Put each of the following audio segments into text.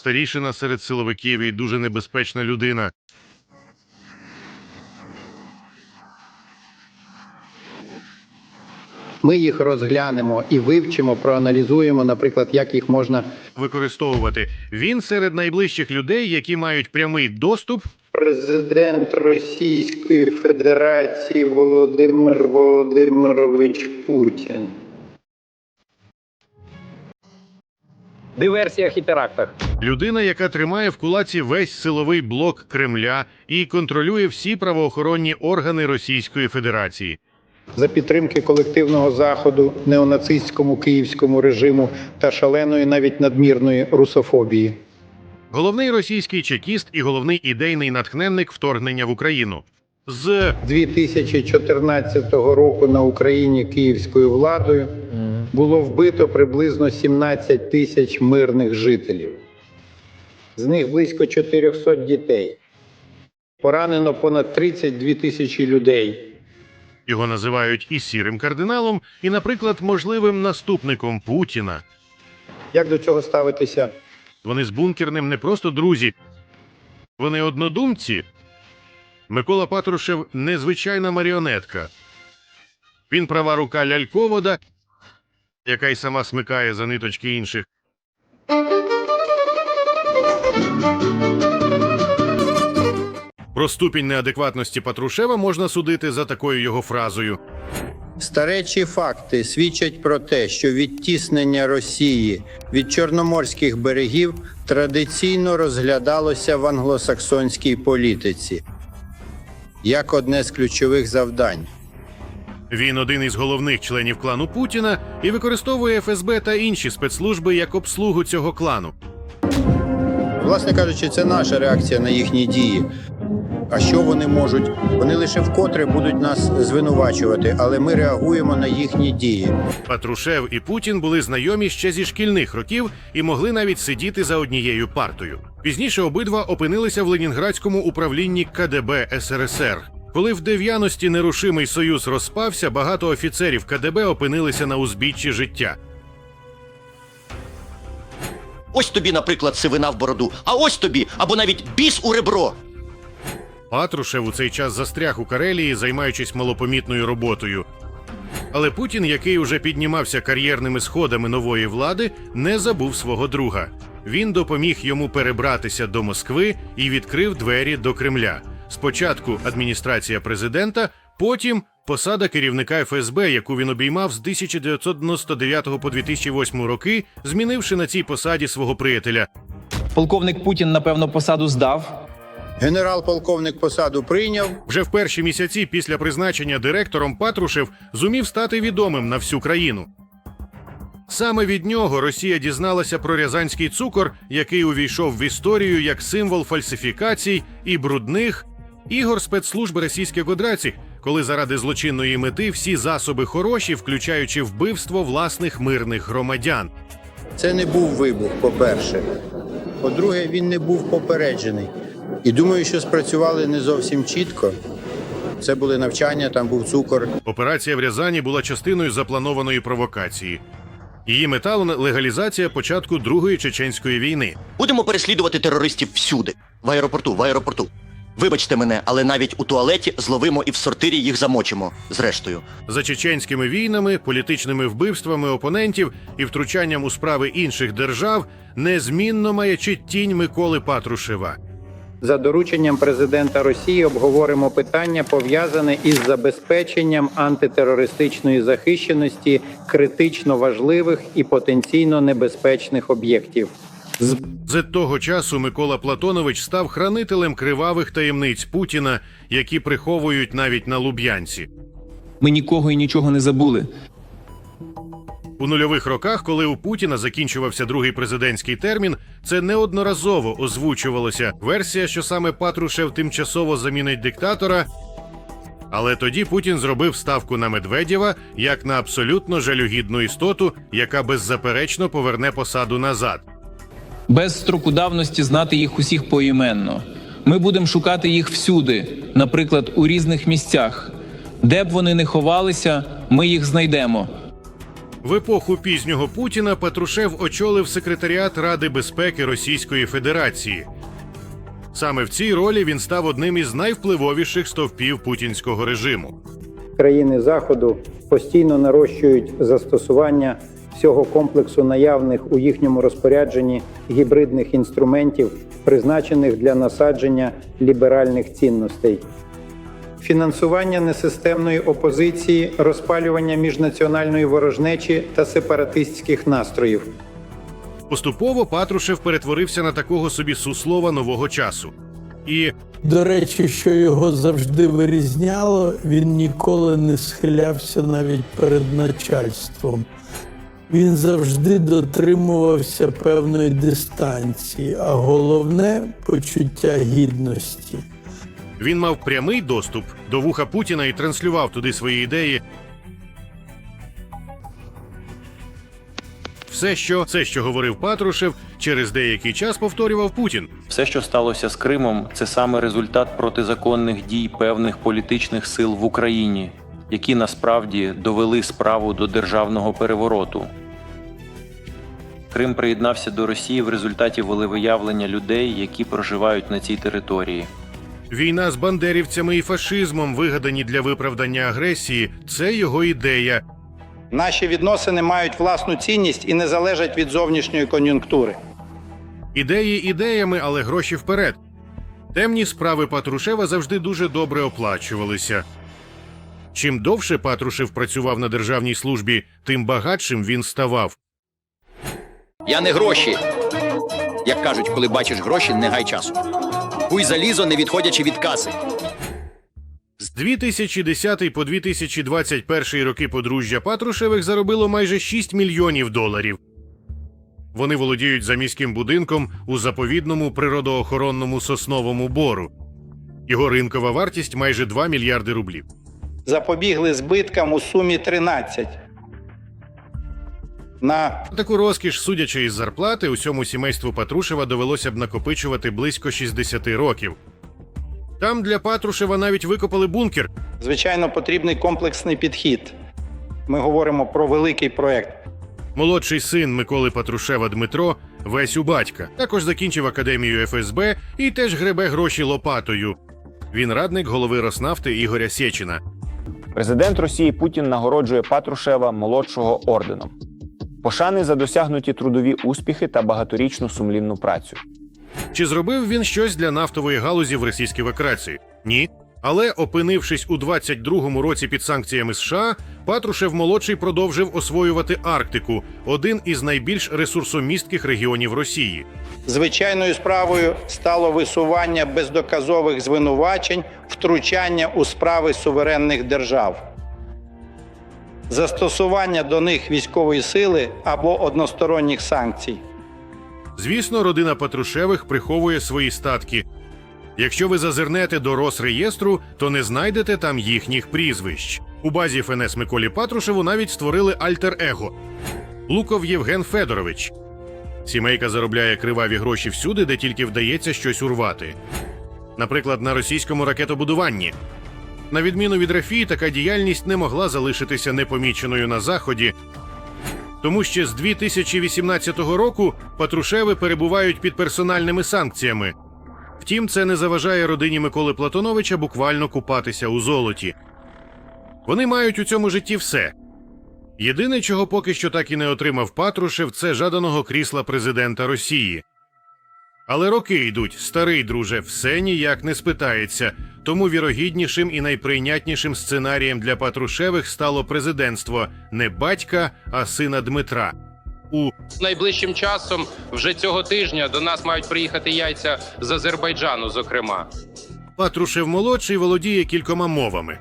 старішина серед силовиків і дуже небезпечна людина. Ми їх розглянемо і вивчимо, проаналізуємо, наприклад, як їх можна Використовувати він серед найближчих людей, які мають прямий доступ. Президент Російської Федерації Володимир Володимирович Путін. Диверсіях і терактах. Людина, яка тримає в кулаці весь силовий блок Кремля і контролює всі правоохоронні органи Російської Федерації. За підтримки колективного заходу неонацистському київському режиму та шаленої навіть надмірної русофобії. Головний російський чекіст і головний ідейний натхненник вторгнення в Україну. З 2014 року на Україні київською владою було вбито приблизно 17 тисяч мирних жителів. З них близько 400 дітей. Поранено понад 32 тисячі людей. його називають і сірим кардиналом, і, наприклад, можливим наступником Путіна. Як до цього ставитися? Вони з бункерним не просто друзі, вони однодумці. Микола Патрушев незвичайна маріонетка. Він права рука ляльковода, яка й сама смикає за ниточки інших. Про ступінь неадекватності Патрушева можна судити за такою його фразою. Старечі факти свідчать про те, що відтіснення Росії від чорноморських берегів традиційно розглядалося в англосаксонській політиці як одне з ключових завдань. Він один із головних членів клану Путіна і використовує ФСБ та інші спецслужби як обслугу цього клану. Власне кажучи, це наша реакція на їхні дії. А що вони можуть? Вони лише вкотре будуть нас звинувачувати, але ми реагуємо на їхні дії. Патрушев і Путін були знайомі ще зі шкільних років і могли навіть сидіти за однією партою. Пізніше обидва опинилися в Ленінградському управлінні КДБ СРСР. Коли в дев'яності нерушимий союз розпався, багато офіцерів КДБ опинилися на узбіччі життя. Ось тобі, наприклад, сивина в бороду, а ось тобі, або навіть біс у ребро. Патрушев у цей час застряг у Карелії, займаючись малопомітною роботою. Але Путін, який уже піднімався кар'єрними сходами нової влади, не забув свого друга. Він допоміг йому перебратися до Москви і відкрив двері до Кремля. Спочатку адміністрація президента, потім посада керівника ФСБ, яку він обіймав з 1999 по 2008 роки, змінивши на цій посаді свого приятеля Полковник Путін, напевно, посаду здав. Генерал-полковник посаду прийняв. Вже в перші місяці після призначення директором Патрушев зумів стати відомим на всю країну. Саме від нього Росія дізналася про рязанський цукор, який увійшов в історію як символ фальсифікацій і брудних ігор спецслужби російських одраці, коли заради злочинної мети всі засоби хороші, включаючи вбивство власних мирних громадян. Це не був вибух, по-перше. По-друге, він не був попереджений. І думаю, що спрацювали не зовсім чітко. Це були навчання, там був цукор. Операція в Рязані була частиною запланованої провокації. Її мета легалізація початку Другої чеченської війни. Будемо переслідувати терористів всюди. В аеропорту, в аеропорту. Вибачте мене, але навіть у туалеті зловимо і в сортирі їх замочимо. Зрештою. За чеченськими війнами, політичними вбивствами опонентів і втручанням у справи інших держав незмінно маячить тінь Миколи Патрушева. За дорученням президента Росії обговоримо питання, пов'язане із забезпеченням антитерористичної захищеності критично важливих і потенційно небезпечних об'єктів. З з того часу Микола Платонович став хранителем кривавих таємниць Путіна, які приховують навіть на Луб'янці. Ми нікого і нічого не забули. У нульових роках, коли у Путіна закінчувався другий президентський термін, це неодноразово озвучувалося версія, що саме Патрушев тимчасово замінить диктатора. Але тоді Путін зробив ставку на Медведєва як на абсолютно жалюгідну істоту, яка беззаперечно поверне посаду назад. Без строку давності знати їх усіх поіменно. Ми будемо шукати їх всюди, наприклад, у різних місцях. Де б вони не ховалися, ми їх знайдемо. В епоху пізнього Путіна Патрушев очолив секретаріат Ради безпеки Російської Федерації. Саме в цій ролі він став одним із найвпливовіших стовпів путінського режиму. країни Заходу постійно нарощують застосування всього комплексу наявних у їхньому розпорядженні гібридних інструментів, призначених для насадження ліберальних цінностей. Фінансування несистемної опозиції, розпалювання міжнаціональної ворожнечі та сепаратистських настроїв. Поступово Патрушев перетворився на такого собі суслова нового часу. І До речі, що його завжди вирізняло, він ніколи не схилявся навіть перед начальством. Він завжди дотримувався певної дистанції, а головне почуття гідності. Він мав прямий доступ до вуха Путіна і транслював туди свої ідеї. Все, що все, що говорив Патрушев, через деякий час повторював Путін. Все, що сталося з Кримом, це саме результат протизаконних дій певних політичних сил в Україні, які насправді довели справу до державного перевороту. Крим приєднався до Росії в результаті волевиявлення людей, які проживають на цій території. Війна з бандерівцями і фашизмом, вигадані для виправдання агресії, це його ідея. Наші відносини мають власну цінність і не залежать від зовнішньої кон'юнктури. Ідеї ідеями, але гроші вперед. Темні справи Патрушева завжди дуже добре оплачувалися. Чим довше Патрушев працював на державній службі, тим багатшим він ставав. Я не гроші. Як кажуть, коли бачиш гроші, не гай часу. Куй залізо, не відходячи від каси. З 2010 по 2021 роки подружжя Патрушевих заробило майже 6 мільйонів доларів. Вони володіють заміським будинком у заповідному природоохоронному сосновому бору. Його ринкова вартість майже 2 мільярди рублів. Запобігли збиткам у сумі 13. На Таку розкіш, судячи із зарплати, усьому сімейству Патрушева довелося б накопичувати близько 60 років. Там для Патрушева навіть викопали бункер, звичайно потрібний комплексний підхід. Ми говоримо про великий проект. Молодший син Миколи Патрушева Дмитро весь у батька. Також закінчив академію ФСБ і теж гребе гроші лопатою. Він радник голови Роснафти Ігоря Сєчина. Президент Росії Путін нагороджує Патрушева молодшого орденом. Пошани за досягнуті трудові успіхи та багаторічну сумлінну працю. Чи зробив він щось для нафтової галузі в Російській Федерації? Ні. Але, опинившись у 22-му році під санкціями США, Патрушев молодший продовжив освоювати Арктику, один із найбільш ресурсомістких регіонів Росії. Звичайною справою стало висування бездоказових звинувачень, втручання у справи суверенних держав, застосування до них військової сили або односторонніх санкцій. Звісно, родина Патрушевих приховує свої статки. Якщо ви зазирнете до Росреєстру, то не знайдете там їхніх прізвищ. У базі ФНС Миколі Патрушеву навіть створили альтер-его Луков Євген Федорович. Сімейка заробляє криваві гроші всюди, де тільки вдається щось урвати. Наприклад, на російському ракетобудуванні. На відміну від Рафії, така діяльність не могла залишитися непоміченою на заході, тому що з 2018 року Патрушеви перебувають під персональними санкціями. Втім, це не заважає родині Миколи Платоновича буквально купатися у золоті. Вони мають у цьому житті все. Єдине, чого поки що так і не отримав Патрушев, це жаданого крісла президента Росії. Але роки йдуть, старий друже, все ніяк не спитається. Тому вірогіднішим і найприйнятнішим сценарієм для Патрушевих стало президентство не батька, а сина Дмитра. У Найближчим часом, вже цього тижня, до нас мають приїхати яйця з Азербайджану, зокрема. Патрушев молодший володіє кількома мовами.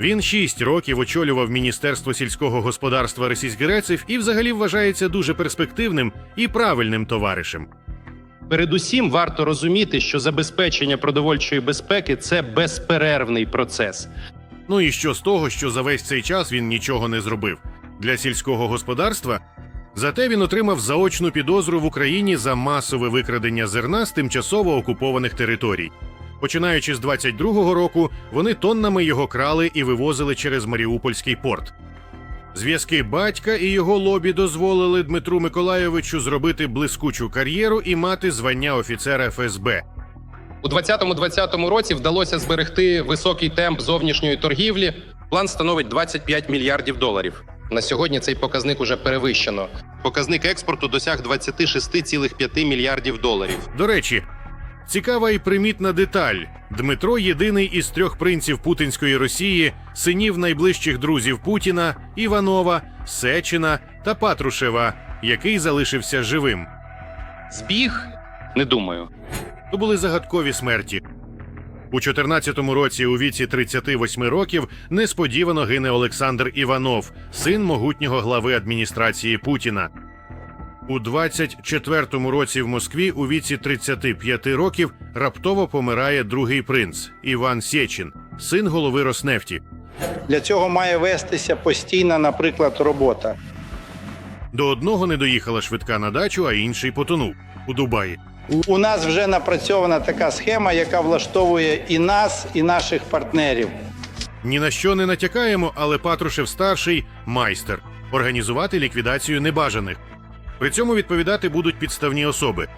Він шість років очолював Міністерство сільського господарства Російських Греців і взагалі вважається дуже перспективним і правильним товаришем. Передусім, варто розуміти, що забезпечення продовольчої безпеки це безперервний процес. Ну і що з того, що за весь цей час він нічого не зробив для сільського господарства? Зате він отримав заочну підозру в Україні за масове викрадення зерна з тимчасово окупованих територій. Починаючи з 22-го року, вони тоннами його крали і вивозили через Маріупольський порт. Зв'язки батька і його лобі дозволили Дмитру Миколайовичу зробити блискучу кар'єру і мати звання офіцера ФСБ. У 2020-2020 році вдалося зберегти високий темп зовнішньої торгівлі. План становить 25 мільярдів доларів. На сьогодні цей показник уже перевищено. Показник експорту досяг 26,5 мільярдів доларів. До речі, цікава і примітна деталь: Дмитро єдиний із трьох принців путінської Росії, синів найближчих друзів Путіна, Іванова, Сечина та Патрушева, який залишився живим. Збіг? Не думаю. То були загадкові смерті. У 14-му році, у віці 38 років, несподівано гине Олександр Іванов, син могутнього глави адміністрації Путіна. У 24-му році в Москві у віці 35 років раптово помирає другий принц Іван Сєчин, син голови Роснефті. Для цього має вестися постійна, наприклад, робота. До одного не доїхала швидка на дачу, а інший потонув у Дубаї. У нас вже напрацьована така схема, яка влаштовує і нас, і наших партнерів. Ні на що не натякаємо, але Патрушев старший майстер організувати ліквідацію небажаних. При цьому відповідати будуть підставні особи.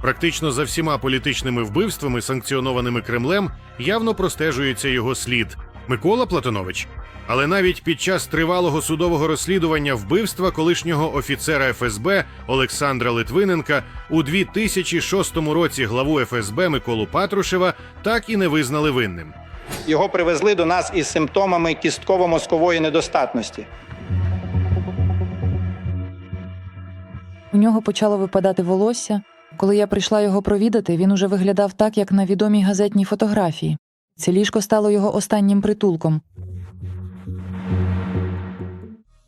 Практично за всіма політичними вбивствами, санкціонованими Кремлем, явно простежується його слід Микола Платонович. Але навіть під час тривалого судового розслідування вбивства колишнього офіцера ФСБ Олександра Литвиненка у 2006 році главу ФСБ Миколу Патрушева так і не визнали винним. Його привезли до нас із симптомами кістково-мозкової недостатності. У нього почало випадати волосся. Коли я прийшла його провідати, він уже виглядав так, як на відомій газетній фотографії. Це ліжко стало його останнім притулком.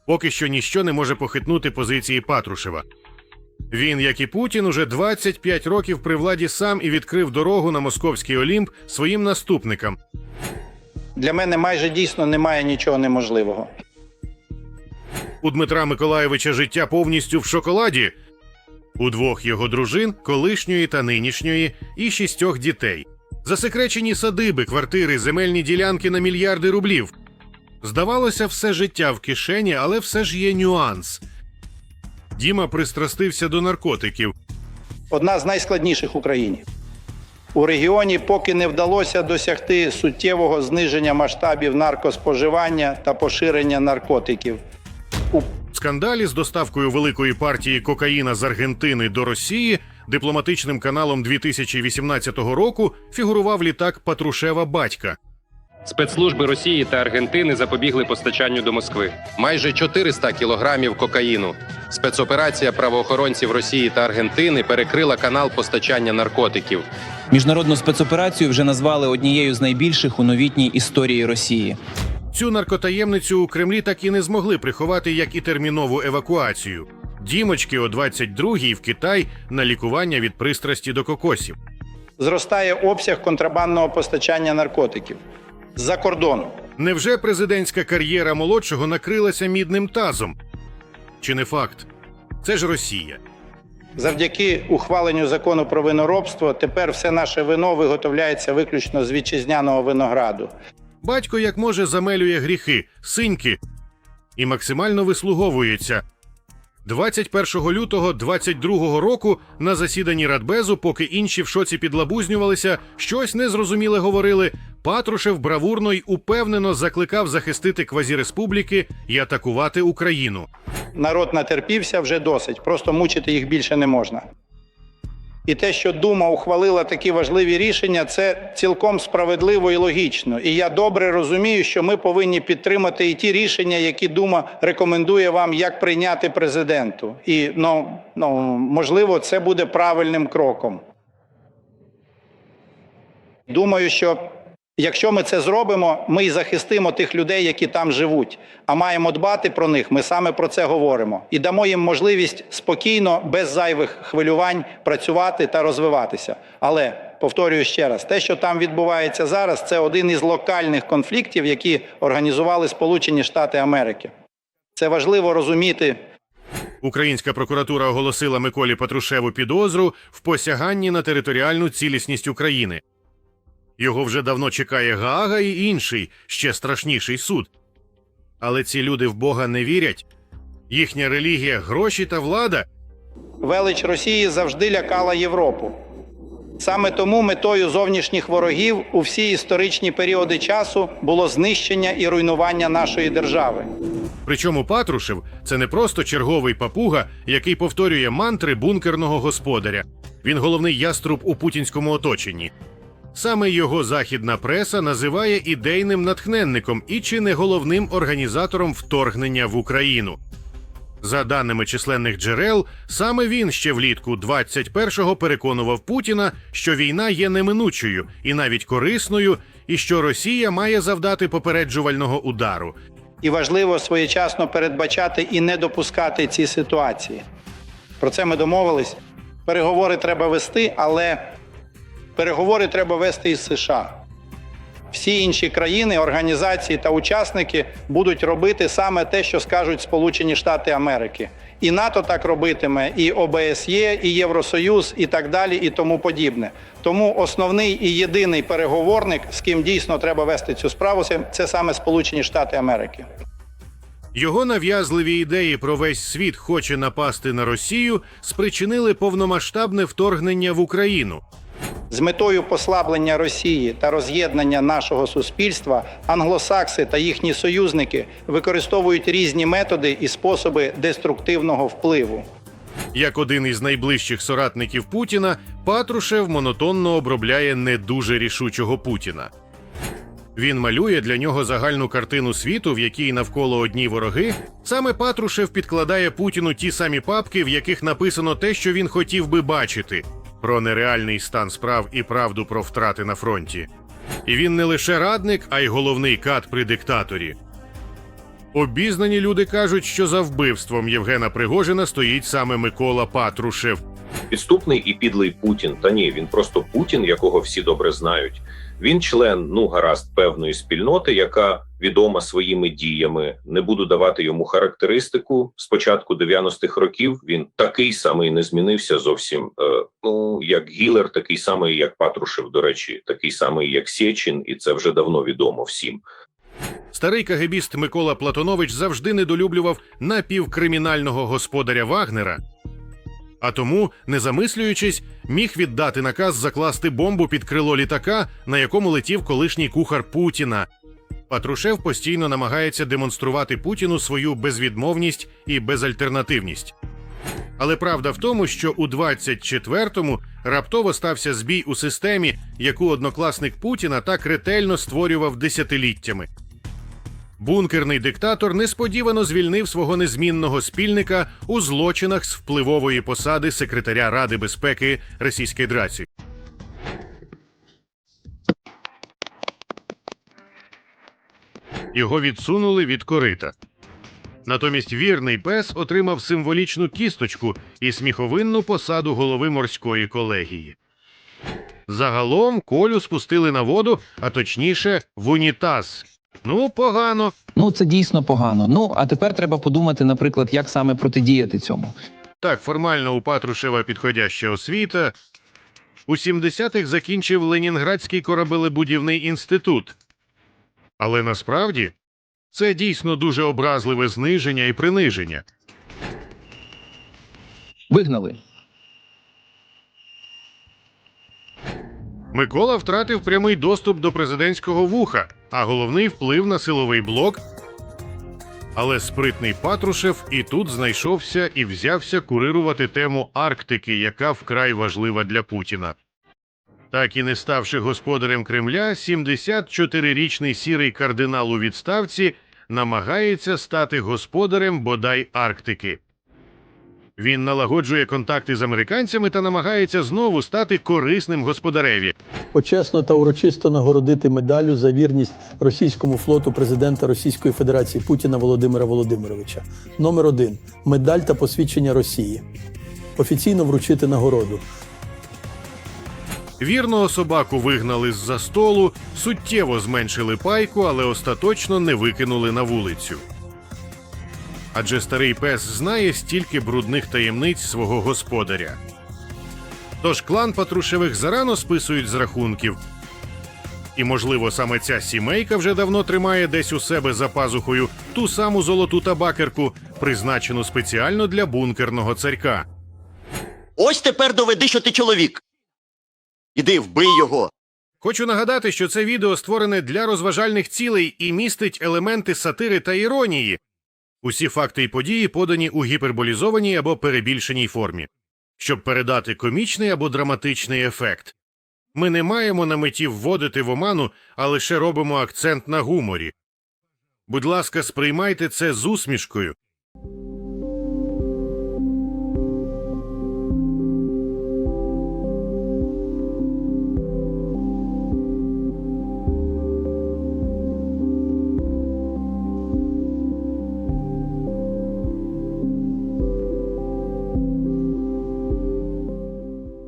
Поки що ніщо не може похитнути позиції Патрушева. Він, як і Путін, уже 25 років при владі сам і відкрив дорогу на московський Олімп своїм наступникам. Для мене майже дійсно немає нічого неможливого. У Дмитра Миколаєвича життя повністю в шоколаді. У двох його дружин, колишньої та нинішньої, і шістьох дітей. Засекречені садиби, квартири, земельні ділянки на мільярди рублів. Здавалося, все життя в кишені, але все ж є нюанс. Діма пристрастився до наркотиків. Одна з найскладніших в Україні. У регіоні поки не вдалося досягти суттєвого зниження масштабів наркоспоживання та поширення наркотиків. У скандалі з доставкою великої партії кокаїна з Аргентини до Росії дипломатичним каналом 2018 року фігурував літак Патрушева батька. Спецслужби Росії та Аргентини запобігли постачанню до Москви. Майже 400 кілограмів кокаїну. Спецоперація правоохоронців Росії та Аргентини перекрила канал постачання наркотиків. Міжнародну спецоперацію вже назвали однією з найбільших у новітній історії Росії. Цю наркотаємницю у Кремлі так і не змогли приховати, як і термінову евакуацію. Дімочки о 22-й в Китай на лікування від пристрасті до кокосів. зростає обсяг контрабандного постачання наркотиків з-за кордону. Невже президентська кар'єра молодшого накрилася мідним тазом? Чи не факт? Це ж Росія. Завдяки ухваленню закону про виноробство тепер все наше вино виготовляється виключно з вітчизняного винограду. Батько як може замелює гріхи, синьки і максимально вислуговується. 21 лютого 22 року на засіданні Радбезу, поки інші в шоці підлабузнювалися, щось незрозуміле говорили. Патрушев бравурно й упевнено закликав захистити квазіреспубліки і атакувати Україну. Народ натерпівся вже досить, просто мучити їх більше не можна. І те, що Дума ухвалила такі важливі рішення, це цілком справедливо і логічно. І я добре розумію, що ми повинні підтримати і ті рішення, які Дума рекомендує вам, як прийняти президенту. І ну, ну можливо, це буде правильним кроком. Думаю, що якщо ми це зробимо, ми і захистимо тих людей, які там живуть. А маємо дбати про них. Ми саме про це говоримо і дамо їм можливість спокійно, без зайвих хвилювань працювати та розвиватися. Але повторюю ще раз: те, що там відбувається зараз, це один із локальних конфліктів, які організували Сполучені Штати Америки. Це важливо розуміти. Українська прокуратура оголосила Миколі Патрушеву підозру в посяганні на територіальну цілісність України. Його вже давно чекає Гаага і інший, ще страшніший суд. Але ці люди в Бога не вірять. Їхня релігія гроші та влада. Велич Росії завжди лякала Європу. Саме тому метою зовнішніх ворогів у всі історичні періоди часу було знищення і руйнування нашої держави. Причому Патрушев це не просто черговий папуга, який повторює мантри бункерного господаря. Він головний яструб у путінському оточенні. Саме його західна преса називає ідейним натхненником і чи не головним організатором вторгнення в Україну. За даними численних джерел, саме він ще влітку 21-го переконував Путіна, що війна є неминучою і навіть корисною, і що Росія має завдати попереджувального удару. І важливо своєчасно передбачати і не допускати ці ситуації. Про це ми домовились. Переговори треба вести, але переговори треба вести із США. Всі інші країни, організації та учасники будуть робити саме те, що скажуть Сполучені Штати Америки. І НАТО так робитиме, і ОБСЄ, і Євросоюз, і так далі, і тому подібне. Тому основний і єдиний переговорник, з ким дійсно треба вести цю справу, це- саме Сполучені Штати Америки. Його нав'язливі ідеї про весь світ хоче напасти на Росію спричинили повномасштабне вторгнення в Україну. З метою послаблення Росії та роз'єднання нашого суспільства англосакси та їхні союзники використовують різні методи і способи деструктивного впливу. Як один із найближчих соратників Путіна, Патрушев монотонно обробляє не дуже рішучого Путіна. Він малює для нього загальну картину світу, в якій навколо одні вороги. Саме Патрушев підкладає Путіну ті самі папки, в яких написано те, що він хотів би бачити про нереальний стан справ і правду про втрати на фронті. І він не лише радник, а й головний кат при диктаторі. Обізнані люди кажуть, що за вбивством Євгена Пригожина стоїть саме Микола Патрушев. підступний і підлий Путін. Та ні, він просто Путін, якого всі добре знають. Він член, ну гаразд, певної спільноти, яка відома своїми діями. Не буду давати йому характеристику. З початку 90-х років він такий самий не змінився зовсім. Е, ну як Гілер, такий самий, як Патрушев, до речі, такий самий, як Сєчин, і це вже давно відомо всім. Старий кагебіст Микола Платонович завжди недолюблював напівкримінального господаря Вагнера, а тому, не замислюючись, міг віддати наказ закласти бомбу під крило літака, на якому летів колишній кухар Путіна. Патрушев постійно намагається демонструвати Путіну свою безвідмовність і безальтернативність. Але правда в тому, що у 24-му раптово стався збій у системі, яку однокласник Путіна так ретельно створював десятиліттями. Бункерний диктатор несподівано звільнив свого незмінного спільника у злочинах з впливової посади секретаря Ради безпеки Російської Федерації. Його відсунули від корита. Натомість вірний пес отримав символічну кісточку і сміховинну посаду голови морської колегії. Загалом колю спустили на воду, а точніше в унітаз. Ну, погано. Ну це дійсно погано. Ну а тепер треба подумати, наприклад, як саме протидіяти цьому. Так, формально у Патрушева підходяща освіта. У 70-х закінчив Ленінградський корабелебудівний інститут. Але насправді це дійсно дуже образливе зниження і приниження. Вигнали. Микола втратив прямий доступ до президентського вуха, а головний вплив на силовий блок. Але спритний Патрушев і тут знайшовся і взявся курирувати тему Арктики, яка вкрай важлива для Путіна. Так і не ставши господарем Кремля, 74-річний сірий кардинал у відставці намагається стати господарем бодай Арктики. Він налагоджує контакти з американцями та намагається знову стати корисним господареві. Почесно та урочисто нагородити медаллю за вірність російському флоту президента Російської Федерації Путіна Володимира Володимировича. Номер один медаль та посвідчення Росії. Офіційно вручити нагороду. Вірного собаку вигнали з-за столу, суттєво зменшили пайку, але остаточно не викинули на вулицю. Адже старий пес знає стільки брудних таємниць свого господаря. Тож клан Патрушевих зарано списують з рахунків. І, можливо, саме ця сімейка вже давно тримає десь у себе за пазухою ту саму золоту табакерку, призначену спеціально для бункерного царька. Ось тепер доведи, що ти чоловік. Іди, вбий його. Хочу нагадати, що це відео створене для розважальних цілей і містить елементи сатири та іронії. Усі факти і події подані у гіперболізованій або перебільшеній формі, щоб передати комічний або драматичний ефект. Ми не маємо на меті вводити в оману, а лише робимо акцент на гуморі. Будь ласка, сприймайте це з усмішкою.